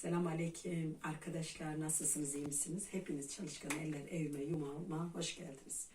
Selam aleyküm arkadaşlar nasılsınız iyi misiniz? Hepiniz çalışkan eller evime yumağıma hoş geldiniz.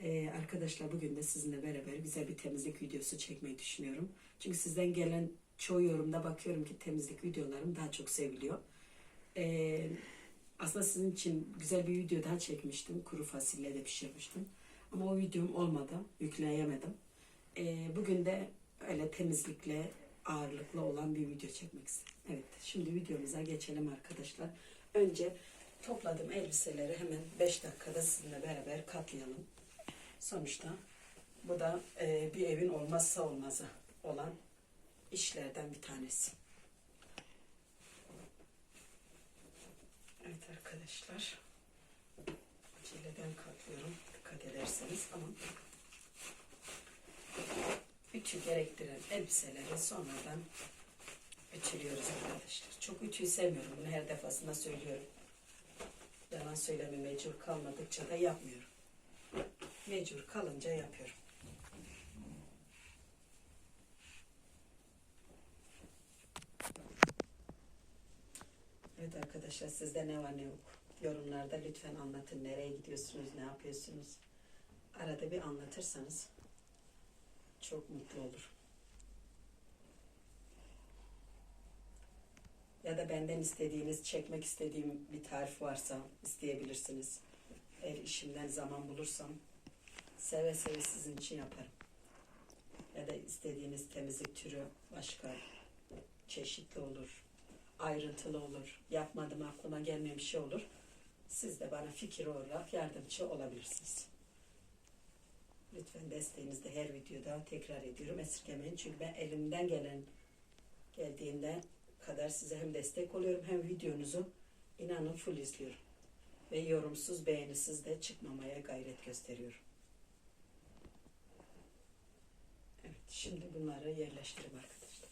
Ee, arkadaşlar bugün de sizinle beraber güzel bir temizlik videosu çekmeyi düşünüyorum. Çünkü sizden gelen çoğu yorumda bakıyorum ki temizlik videolarım daha çok seviliyor. Ee, aslında sizin için güzel bir video daha çekmiştim. Kuru fasulye de pişirmiştim. Ama o videom olmadı. Yükleyemedim. Ee, bugün de öyle temizlikle ağırlıklı olan bir video çekmek istedim. Evet, şimdi videomuza geçelim arkadaşlar. Önce topladığım elbiseleri hemen 5 dakikada sizinle beraber katlayalım. Sonuçta bu da e, bir evin olmazsa olmazı olan işlerden bir tanesi. Evet arkadaşlar. Aceleden katlıyorum. Dikkat ederseniz ama ütü gerektiren elbiseleri sonradan ütülüyoruz arkadaşlar. Çok ütüyü sevmiyorum. Bunu her defasında söylüyorum. Yalan söyleme mecbur kalmadıkça da yapmıyorum. Mecbur kalınca yapıyorum. Evet arkadaşlar sizde ne var ne yok. Yorumlarda lütfen anlatın. Nereye gidiyorsunuz, ne yapıyorsunuz. Arada bir anlatırsanız çok mutlu olur. Ya da benden istediğiniz, çekmek istediğim bir tarif varsa isteyebilirsiniz. Eğer işimden zaman bulursam seve seve sizin için yaparım. Ya da istediğiniz temizlik türü başka çeşitli olur. Ayrıntılı olur. Yapmadım aklıma gelmeyen bir şey olur. Siz de bana fikir olarak yardımcı olabilirsiniz. Lütfen desteğinizi de her videoda tekrar ediyorum. Esirgemeyin. Çünkü ben elimden gelen geldiğinde kadar size hem destek oluyorum hem videonuzu inanın full izliyorum. Ve yorumsuz, beğenisiz de çıkmamaya gayret gösteriyorum. Evet, şimdi bunları yerleştirelim arkadaşlar.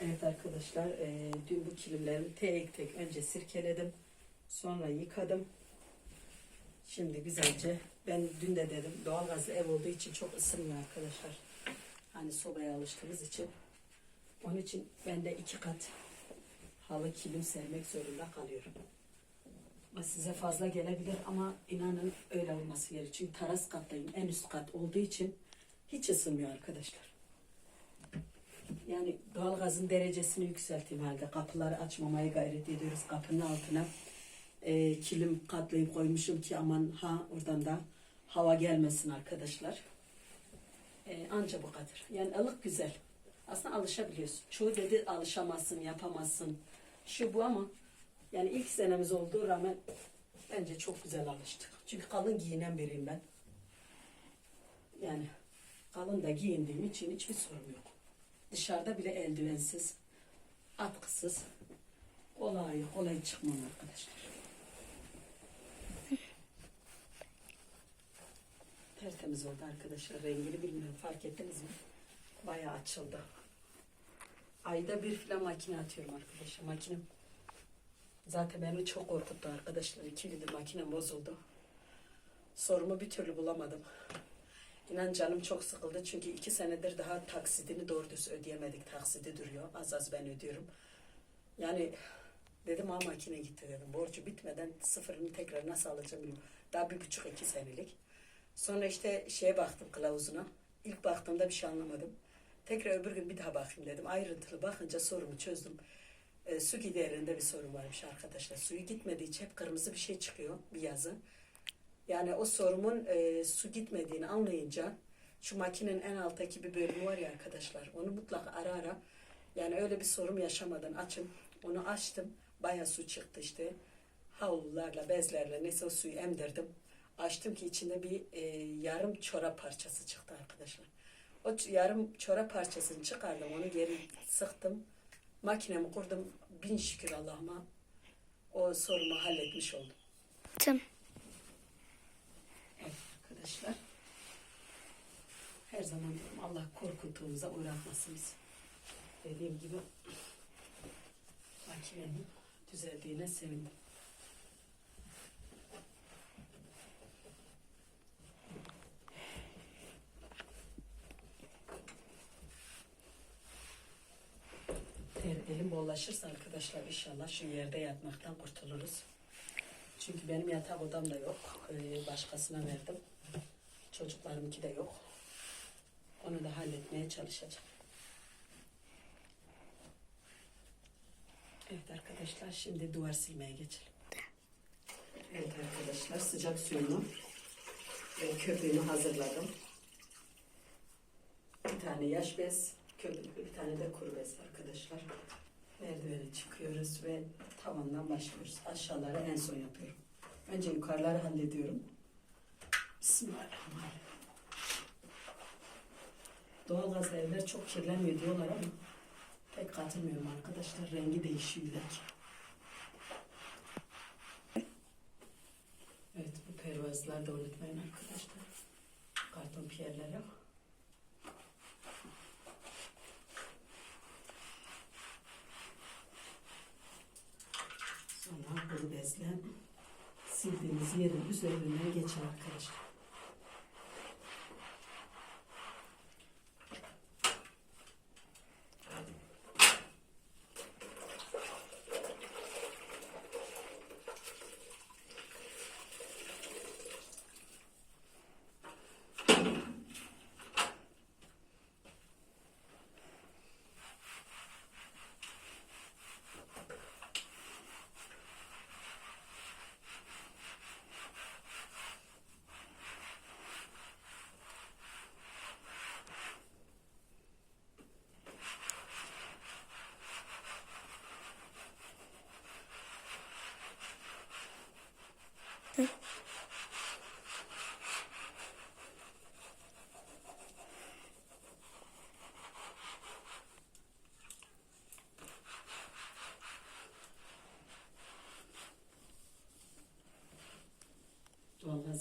Evet arkadaşlar, e, dün bu kilimlerimi tek tek önce sirkeledim. Sonra yıkadım. Şimdi güzelce ben dün de dedim doğalgazlı ev olduğu için çok ısınmıyor arkadaşlar. Hani sobaya alıştığımız için. Onun için ben de iki kat halı kilim sermek zorunda kalıyorum. Ama Size fazla gelebilir ama inanın öyle olması gerekiyor. Çünkü taras kattayım. En üst kat olduğu için hiç ısınmıyor arkadaşlar. Yani doğalgazın derecesini yükselteyim halde. Kapıları açmamaya gayret ediyoruz. Kapının altına e, kilim katlayıp koymuşum ki aman ha oradan da hava gelmesin arkadaşlar. E, anca bu kadar. Yani ılık güzel. Aslında alışabiliyorsun. Çoğu dedi alışamazsın, yapamazsın. Şu bu ama yani ilk senemiz olduğu rağmen bence çok güzel alıştık. Çünkü kalın giyinen biriyim ben. Yani kalın da giyindiğim için hiçbir sorun yok. Dışarıda bile eldivensiz, atkısız kolay kolay çıkmam arkadaşlar. Tertemiz oldu arkadaşlar. Rengini bilmiyorum. Fark ettiniz mi? Bayağı açıldı. Ayda bir filan makine atıyorum arkadaşlar. Makinem zaten beni çok korkuttu arkadaşlar. İki gündür makinem bozuldu. Sorumu bir türlü bulamadım. İnan canım çok sıkıldı çünkü iki senedir daha taksidini doğru düz ödeyemedik. Taksidi duruyor. Az az ben ödüyorum. Yani dedim ha makine gitti dedim. Borcu bitmeden sıfırını tekrar nasıl alacağım bilmiyorum. Daha bir buçuk iki senelik. Sonra işte şeye baktım kılavuzuna. İlk baktığımda bir şey anlamadım. Tekrar öbür gün bir daha bakayım dedim. Ayrıntılı bakınca sorumu çözdüm. E, su giderinde bir sorun varmış arkadaşlar. Suyu gitmediği için hep kırmızı bir şey çıkıyor bir yazı. Yani o sorumun e, su gitmediğini anlayınca şu makinenin en alttaki bir bölümü var ya arkadaşlar. Onu mutlaka ara ara yani öyle bir sorun yaşamadan açın. Onu açtım. Baya su çıktı işte. Havlularla, bezlerle neyse o suyu emdirdim. Açtım ki içinde bir e, yarım çorap parçası çıktı arkadaşlar. O yarım çorap parçasını çıkardım. Onu geri sıktım. Makinemi kurdum. Bin şükür Allah'ıma o sorumu halletmiş oldum. Tamam. Evet arkadaşlar. Her zaman diyorum Allah korkuntuğumuza uğratmasın bizi. Dediğim gibi makinenin düzeldiğine sevindim. Ter, e, elim bollaşırsa arkadaşlar inşallah şu yerde yatmaktan kurtuluruz. Çünkü benim yatak odam da yok. Ee, başkasına verdim. Çocuklarımınki de yok. Onu da halletmeye çalışacağım. Evet arkadaşlar şimdi duvar silmeye geçelim. Evet arkadaşlar sıcak suyunu ve köpüğünü hazırladım. Bir tane yaş bez, köpüklü bir tane de kuru bez arkadaşlar. Merdivene çıkıyoruz ve tavandan başlıyoruz. Aşağıları en son yapıyorum. Önce yukarıları hallediyorum. Bismillahirrahmanirrahim. Doğalgaz evler çok kirlenmiyor diyorlar ama pek katılmıyorum arkadaşlar. Rengi değişiyor belki. Evet bu pervazları da unutmayın arkadaşlar. Karton piyerleri. Sonra kuru bezle sildiğiniz yerin üzerinden geçin arkadaşlar.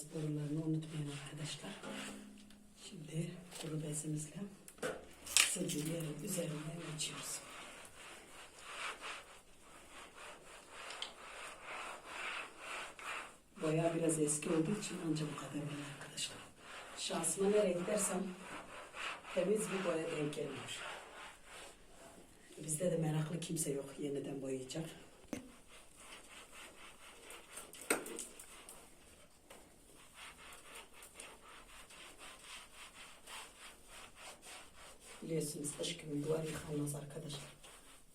Borularını unutmayın arkadaşlar. Şimdi kuru bezimizle yerin üzerinden geçiyoruz. Boya biraz eski olduğu için ancak bu kadar böyle arkadaşlar. Şansıma nereye gidersem temiz bir boya denk geliyor. Bizde de meraklı kimse yok yeniden boyayacak. Biliyorsunuz kış günü duvar yıkanmaz arkadaşlar.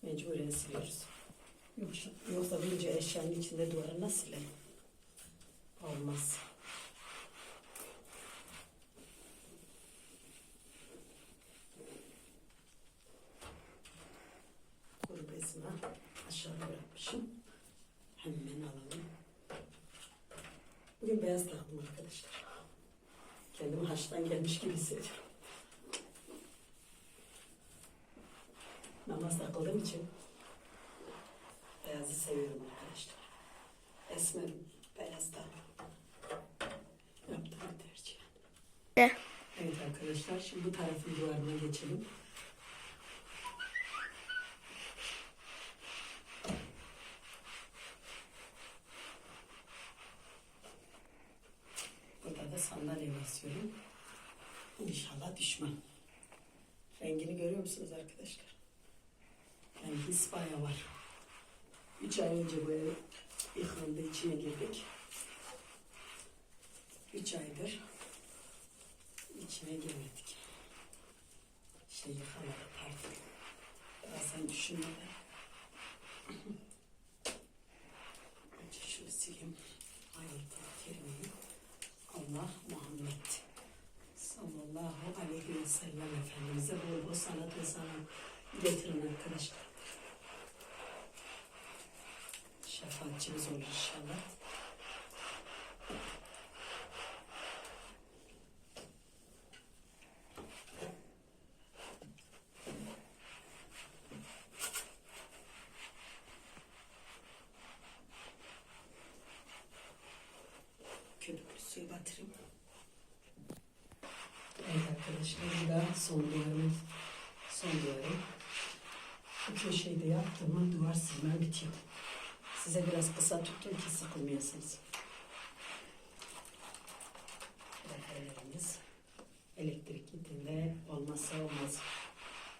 Mecburen siliyoruz. Yoksa, yoksa bunca eşyanın içinde duvarı nasıl silerim? Olmaz. Kuru bezini aşağıda bırakmışım. Hemen alalım. Bugün beyaz taktım arkadaşlar. Kendimi haçtan gelmiş gibi hissediyorum. Namaz takıldığım için beyazı seviyorum arkadaşlar. Esmer beyaz da yaptığım tercih. Evet arkadaşlar şimdi bu tarafın duvarına geçelim. Burada da sandalye basıyorum. İnşallah düşman. Rengini görüyor musunuz arkadaşlar? Yani his bayağı var. Üç ay önce bu ev yıkıldı, içine girdik. Üç aydır içine girmedik. Şey yıkamadık artık. Bazen düşünmeden. Önce şunu sileyim. Ayetleri kerimeyi. Allah Muhammed sallallahu aleyhi ve sellem Efendimiz'e bol bol salat ve selam getirin arkadaşlar. Şefaatçimiz olur inşallah. Köpüklü suyu batırayım. Evet arkadaşlar bu da son. Bu köşeyi de yaptığımda duvar silmem bitiyor. Size biraz kısa tuttum ki sıkılmayasınız. Defterlerimiz elektrik gittiğinde olmazsa olmaz.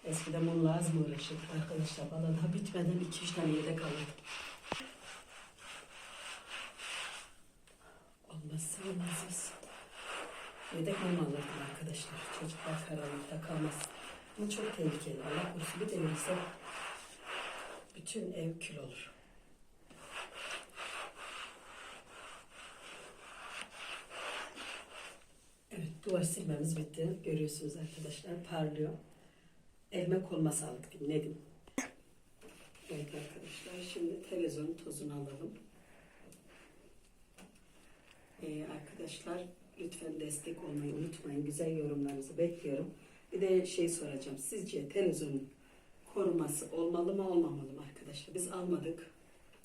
Eskiden bununla az mı uğraşırdık arkadaşlar? Valla daha bitmeden 2-3 tane yedek alırdım. Olmazsa olmazız. Yedek mum alırdım arkadaşlar. Çocuklar karanlıkta kalmaz. Ama çok tehlikeli. Allah korusun bir devirse bütün ev kül olur. Evet duvar silmemiz bitti. Görüyorsunuz arkadaşlar parlıyor. Elime koluma sağlık diyeyim? Evet arkadaşlar şimdi televizyonun tozunu alalım. Ee, arkadaşlar lütfen destek olmayı unutmayın. Güzel yorumlarınızı bekliyorum. Bir de şey soracağım. Sizce televizyonun koruması olmalı mı olmamalı mı arkadaşlar? Biz almadık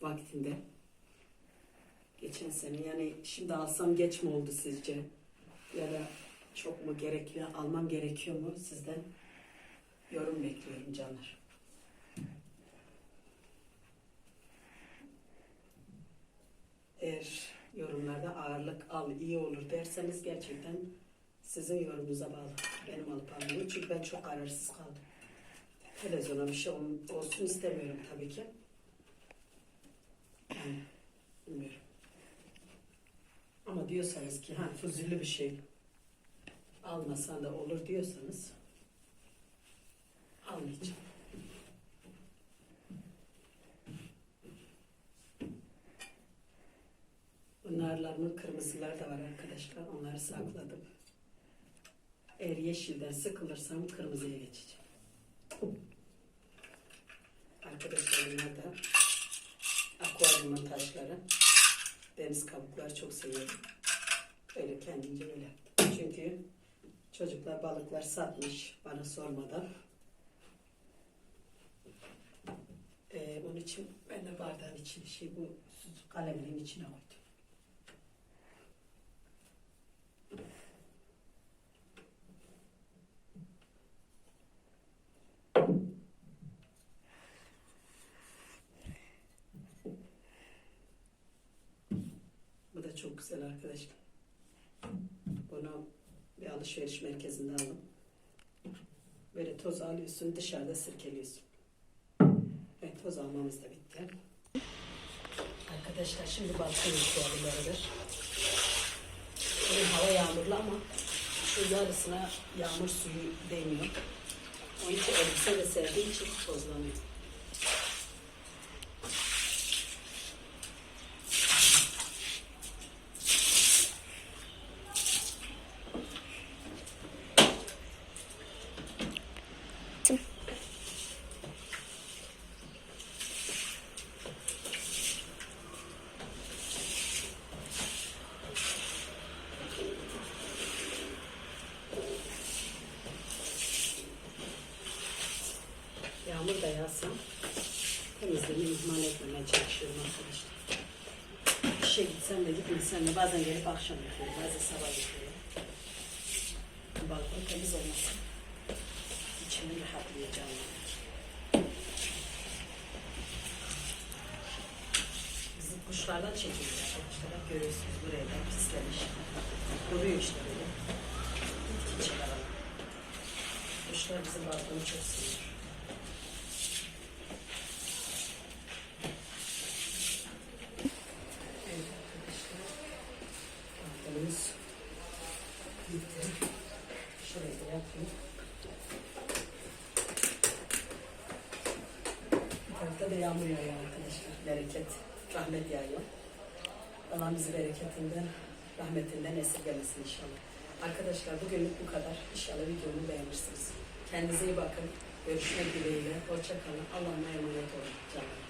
vaktinde. Geçen sene yani şimdi alsam geç mi oldu sizce? Ya da çok mu gerekli, almam gerekiyor mu sizden? Yorum bekliyorum canlar. Eğer yorumlarda ağırlık al iyi olur derseniz gerçekten sizin yorumunuza bağlı. Benim alıp almam. Çünkü ben çok kararsız kaldım. Televizyona bir şey ol- olsun istemiyorum tabii ki. Yani bilmiyorum. Ama diyorsanız ki ha fuzuli bir şey almasan da olur diyorsanız almayacağım. Bunlarlarımın kırmızıları da var arkadaşlar. Onları sakladım. Eğer yeşilden sıkılırsam kırmızıya geçeceğim. Arkadaşlar bunlar da akvaryumun taşları. Deniz kabukları çok seviyorum. Öyle kendimce öyle yaptım. Çocuklar balıklar satmış bana sormadan. Ee, onun için ben de bardağın içine şey bu su kaleminin içine koydum. Bu da çok güzel arkadaşlar. Alışveriş merkezinde aldım. Böyle toz alıyorsun, dışarıda sirkeliyorsun. Evet, toz almamız da bitti. Arkadaşlar şimdi balkon yıkayabiliriz. Bugün hava yağmurlu ama şu yarısına yağmur suyu değmiyor. Onun için elbise de serdiği için tozlanıyor. Yağmur da yağsa temizliğimi ihmal etmemeye çalışıyorum arkadaşlar. İşe gitsem de gitmesem de bazen gelip akşam yıkıyorum, bazen sabah yıkıyorum. Balkon temiz olmasın. İçimi rahatlayacağım. Bizim kuşlardan çekiliyor arkadaşlar. Bak Görüyorsunuz buraya da pislemiş. Duruyor işte böyle. Kuşlar bizim balkonu çok seviyor. Evet arkadaşlar. Balkonumuz bitti. Şurayı da yapayım. Bu tarafta da yağmur yağıyor arkadaşlar. Bereket, rahmet yağıyor. Allah bizi bereketinden, rahmetinden esirgemesin inşallah. Arkadaşlar bugünlük bu kadar. İnşallah videomu beğenirsiniz. Kendinize iyi bakın. Görüşmek dileğiyle. Hoşça kalın. Allah'a emanet olun. Canım.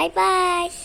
拜拜。